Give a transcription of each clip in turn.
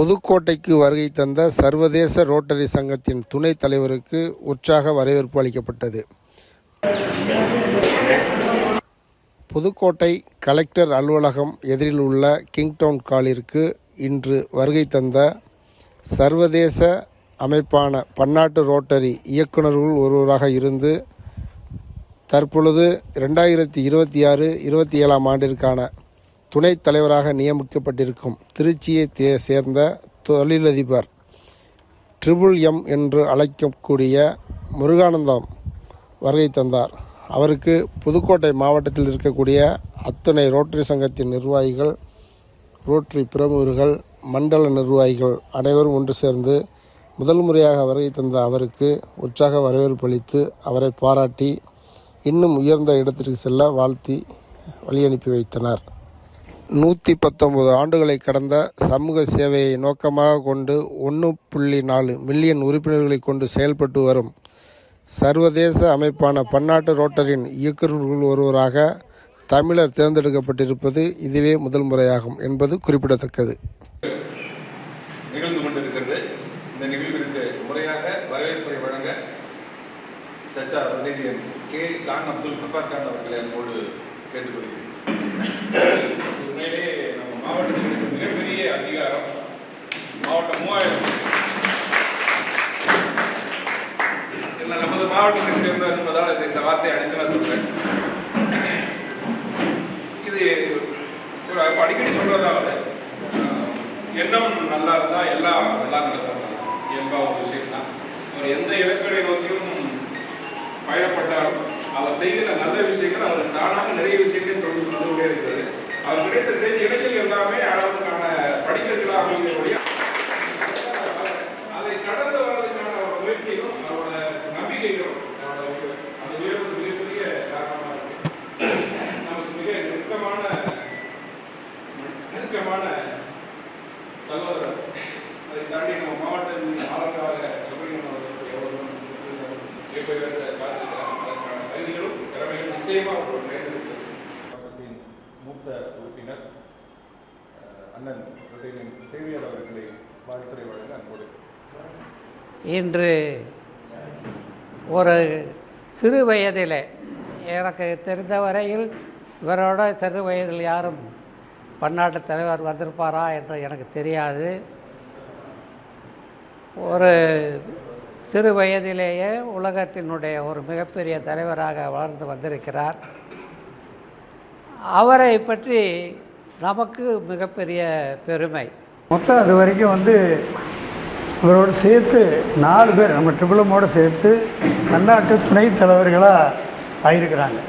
புதுக்கோட்டைக்கு வருகை தந்த சர்வதேச ரோட்டரி சங்கத்தின் துணைத் தலைவருக்கு உற்சாக வரவேற்பு அளிக்கப்பட்டது. புதுக்கோட்டை கலெக்டர் அலுவலகம் எதிரில் உள்ள கிங்டவுன் காலிற்கு இன்று வருகை தந்த சர்வதேச அமைப்பான பன்னாட்டு ரோட்டரி இயக்குநர்கள் ஒருவராக இருந்து தற்பொழுது ரெண்டாயிரத்தி இருபத்தி ஆறு இருபத்தி ஏழாம் ஆண்டிற்கான துணைத் தலைவராக நியமிக்கப்பட்டிருக்கும் திருச்சியை தே சேர்ந்த தொழிலதிபர் ட்ரிபிள் எம் என்று அழைக்கக்கூடிய முருகானந்தம் வருகை தந்தார். அவருக்கு புதுக்கோட்டை மாவட்டத்தில் இருக்கக்கூடிய அத்துணை ரோட்டரி சங்கத்தின் நிர்வாகிகள் ரோட்டரி பிரமுகர்கள் மண்டல நிர்வாகிகள் அனைவரும் ஒன்று சேர்ந்து முதல் முறையாக வருகை தந்த அவருக்கு உற்சாக வரவேற்பு அளித்து அவரை பாராட்டி இன்னும் உயர்ந்த இடத்திற்கு செல்ல வாழ்த்தி வழியனுப்பி வைத்தனர். நூற்றி பத்தொன்பது ஆண்டுகளை கடந்த சமூக சேவையை நோக்கமாக கொண்டு ஒன்று புள்ளி நாலு மில்லியன் உறுப்பினர்களை கொண்டு செயல்பட்டு வரும். சர்வதேச அமைப்பான பன்னாட்டு ரோட்டரின் இயக்குநர்கள் ஒருவராக தமிழர் தேர்ந்தெடுக்கப்பட்டிருப்பது இதுவே முதல் முறையாகும் என்பது குறிப்பிடத்தக்கது. நிகழ்ந்து கொண்டிருக்கிறது. இந்த நிகழ்விற்கு முறையாக வரவேற்பை வழங்க சச்சா வடேரியன் கே. கான் அப்துல் கஃபார் கான் அவர்களை அன்போடு கேட்டுக்கொள்கிறேன். மாவட்டத்தினுடைய மிகப்பெரிய அதிகாரம் மாவட்டம் மூவாயிரம். இல்லை நமது மாவட்டத்தை சேர்ந்தவர் என்பதால் இந்த- வார்த்தையை அடிச்சு நான் சொல்றேன். இது ஒரு அடிக்கடி சொல்றதாவது எண்ணம் நல்லா இருந்தா எல்லாம் நல்லா நடக்கும் இயல்பா ஒரு விஷயம் தான் அவர் எந்த இலக்கணை நோக்கியும் பயணப்பட்டாலும் அவர் செய்கிற நல்ல விஷயங்கள் அவர் தானாக நிறைய விஷயங்களை தொடர்ந்து வந்து கொண்டே இருக்கிறது. அவர் கிடைத்த நிறைய இலக்கியம் எல்லாமே அளவுக்கான படிக்கட்டுகளாக அப்படிங்கிறபடிய அதை கடந்து வர்றதுக்கான ஒரு முயற்சிகளும் அவரோட நம்பிக்கைகளும் அவரோட ஒரு- அந்த உயர்வு மிகப்பெரிய காரணமாக இருக்கு. நமக்கு மிக நெருக்கமான நெருக்கமான சகோதரர். அதை தாண்டி நம்ம மாவட்டத்தின் ஆளுநராக சுப்பிரமணியன் அவர்களுக்கு எவ்வளவு மிகப்பெரிய அதற்கான தகுதிகளும் திறமைகளும் நிச்சயமாக மூத்த உறுப்பினர் அண்ணன் சேவியர் அவர்களை வாழ்த்துறை வழங்க அன்போடு இன்று ஒரு சிறு வயதில் எனக்கு தெரிந்த வரையில் இவரோட சிறு வயதில் யாரும் பன்னாட்டு தலைவர் வந்திருப்பாரா என்று எனக்கு தெரியாது. ஒரு சிறு வயதிலேயே உலகத்தினுடைய ஒரு மிகப்பெரிய தலைவராக வளர்ந்து வந்திருக்கிறார். அவரை பற்றி நமக்கு மிகப்பெரிய பெருமை. மொத்தம் அது வரைக்கும் வந்து இவரோடு சேர்த்து நாலு பேர் நம்ம ட்ரிபிளமோடு சேர்த்து பன்னாட்டு துணைத் தலைவர்களாக ஆகியிருக்கிறாங்க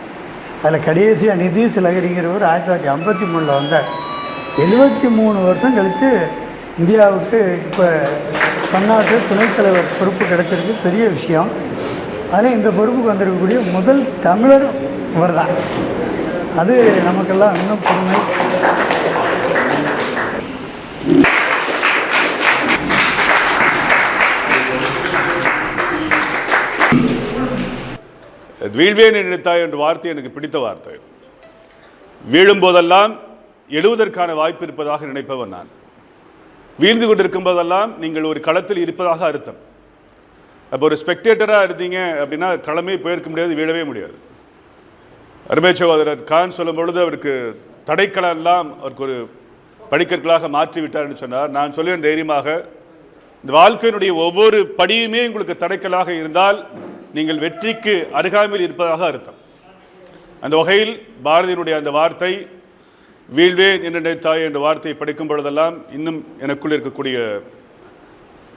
அதில் கடைசியாக நிதிஷ் லகரிங்கிறவர் ஆயிரத்தி தொள்ளாயிரத்தி ஐம்பத்தி மூணில் வந்தார். எழுபத்தி மூணு வருஷம் கழித்து இந்தியாவுக்கு இப்போ பன்னாட்டு துணைத் தலைவர் பொறுப்பு கிடைச்சிருக்கு. பெரிய விஷயம். அதில் இந்த பொறுப்புக்கு வந்திருக்கக்கூடிய முதல் தமிழர் இவர் தான் அது நமக்கெல்லாம் இன்னும் பெருமை வீழ்வேன் நினைத்தாய் என்ற வார்த்தை எனக்கு பிடித்த வார்த்தை. வீழும் போதெல்லாம் எழுவதற்கான வாய்ப்பு இருப்பதாக நினைப்பவன் நான். வீழ்ந்து கொண்டிருக்கும் போதெல்லாம் நீங்கள் ஒரு களத்தில் இருப்பதாக அர்த்தம். அப்போ ஒரு ஸ்பெக்டேட்டராக இருந்தீங்க அப்படின்னா களமே போயிருக்க முடியாது வீழவே முடியாது. அருமை சகோதரர் கான் சொல்லும் பொழுது அவருக்கு தடைக்கலெல்லாம் அவருக்கு ஒரு படிக்கற்களாக மாற்றிவிட்டார்னு சொன்னார். நான் சொல்லுவேன் தைரியமாக இந்த வாழ்க்கையினுடைய ஒவ்வொரு படியுமே உங்களுக்கு தடைக்கலாக இருந்தால் நீங்கள் வெற்றிக்கு அருகாமையில் இருப்பதாக அர்த்தம். அந்த வகையில் பாரதியினுடைய அந்த வார்த்தை வீழ்வேன் என்று நினைத்தாய் என்ற வார்த்தையை படிக்கும் பொழுதெல்லாம் இன்னும் எனக்குள் இருக்கக்கூடிய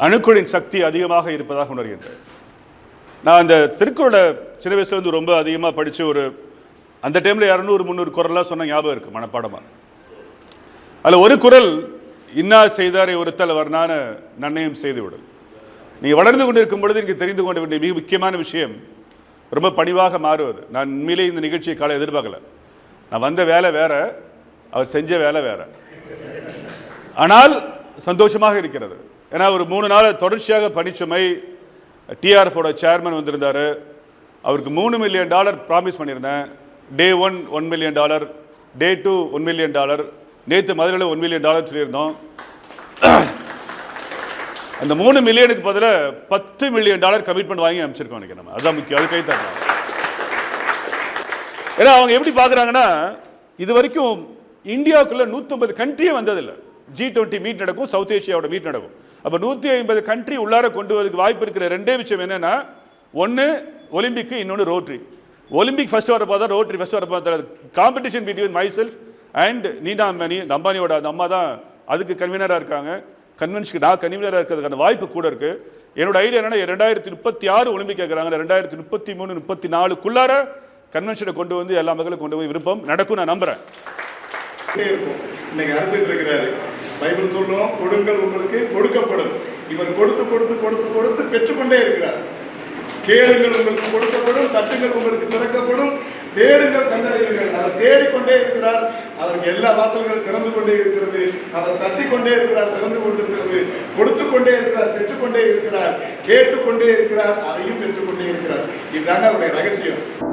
அணுக்களின் சக்தி அதிகமாக இருப்பதாக உணர்கின்றேன். நான் அந்த திருக்குறளை சின்ன வயசுலேருந்து ரொம்ப அதிகமாக படித்து ஒரு அந்த டைமில் இரநூறு முந்நூறு குரல்லாம் சொன்ன ஞாபகம் இருக்குது மனப்பாடமாக அதில் ஒரு குரல் இன்னா செய்தாரை ஒருத்தல் வர்ணான நன்னயம் செய்து விடல் நீங்கள் வளர்ந்து கொண்டிருக்கும் பொழுது எனக்கு தெரிந்து கொள்ள வேண்டிய மிக முக்கியமான விஷயம் ரொம்ப பணிவாக மாறுவது. நான் உண்மையிலே இந்த நிகழ்ச்சியை காலை எதிர்பார்க்கல. நான் வந்த வேலை வேற அவர் செஞ்ச வேலை வேற. ஆனால் சந்தோஷமாக இருக்கிறது. ஏன்னா ஒரு மூணு நாள் தொடர்ச்சியாக பணிச்சுமை டிஆர்எஃபோட சேர்மன் வந்திருந்தார். அவருக்கு மூணு மில்லியன் டாலர் ப்ராமிஸ் பண்ணியிருந்தேன். Day one one million dollar day two one million dollar நேற்று மதுரையில் ஒன் மில்லியன் டாலர் சொல்லியிருந்தோம். அந்த மூணு மில்லியனுக்கு பதிலாக பத்து மில்லியன் டாலர் கமிட்மெண்ட் வாங்கி அமைச்சிருக்கோம் எனக்கு நம்ம. அதுதான் முக்கியம். அது கை ஏன்னா அவங்க எப்படி பார்க்குறாங்கன்னா இது வரைக்கும் இந்தியாவுக்குள்ள நூற்றம்பது கண்ட்ரியே வந்ததில்லை. ஜி டுவெண்ட்டி மீட் நடக்கும் சவுத் ஏஷியாவோட மீட் நடக்கும். அப்போ நூற்றி ஐம்பது கண்ட்ரி உள்ளார கொண்டு வரதுக்கு வாய்ப்பு இருக்கிற ரெண்டே விஷயம் என்னென்னா ஒன்று ஒலிம்பிக்கு இன்னொன்று ரோட்ரி ஒலிம்பிக் ஃபர்ஸ்ட் வர பார்த்தா ரோட்ரி ஃபர்ஸ்ட் வர பார்த்தா competition between myself and Neena Ambani இந்த அம்பானியோட அந்த அம்மா தான் அதுக்கு கன்வீனராக இருக்காங்க. கன்வென்ஷனுக்கு நான் கன்வீனராக இருக்கிறதுக்கான வாய்ப்பு கூட இருக்குது என்னோட ஐடியா என்னன்னா ரெண்டாயிரத்தி முப்பத்தி ஆறு ஒலிம்பிக் கேட்குறாங்க ரெண்டாயிரத்தி முப்பத்தி மூணு முப்பத்தி நாலுக்குள்ளார கன்வென்ஷனை கொண்டு வந்து எல்லா மக்களும் கொண்டு போய் விருப்பம் நடக்கும் நான் நம்புகிறேன் இருக்கும். இன்னைக்கு அறுத்துட்டு இருக்கிறாரு. பைபிள் சொல்லணும் கொடுங்கள் உங்களுக்கு கொடுக்கப்படும். இவர் கொடுத்து கொடுத்து கொடுத்து கொடுத்து பெற்றுக்கொண்டே இருக்கிறார். கேளுங்கள் உங்களுக்கு கொடுக்கப்படும் தட்டுங்கள் உங்களுக்கு திறக்கப்படும். தேடுங்கள் கண்டடையுங்கள் அவர் தேடிக்கொண்டே இருக்கிறார். அவருக்கு எல்லா வாசல்களும் திறந்து கொண்டே இருக்கிறது. அவர் தட்டி கொண்டே இருக்கிறார் திறந்து கொண்டிருக்கிறது. கொடுத்து கொண்டே இருக்கிறார் பெற்றுக்கொண்டே இருக்கிறார். கேட்டுக்கொண்டே இருக்கிறார் அதையும் பெற்றுக்கொண்டே இருக்கிறார். இதுதாங்க அவருடைய ரகசியம்.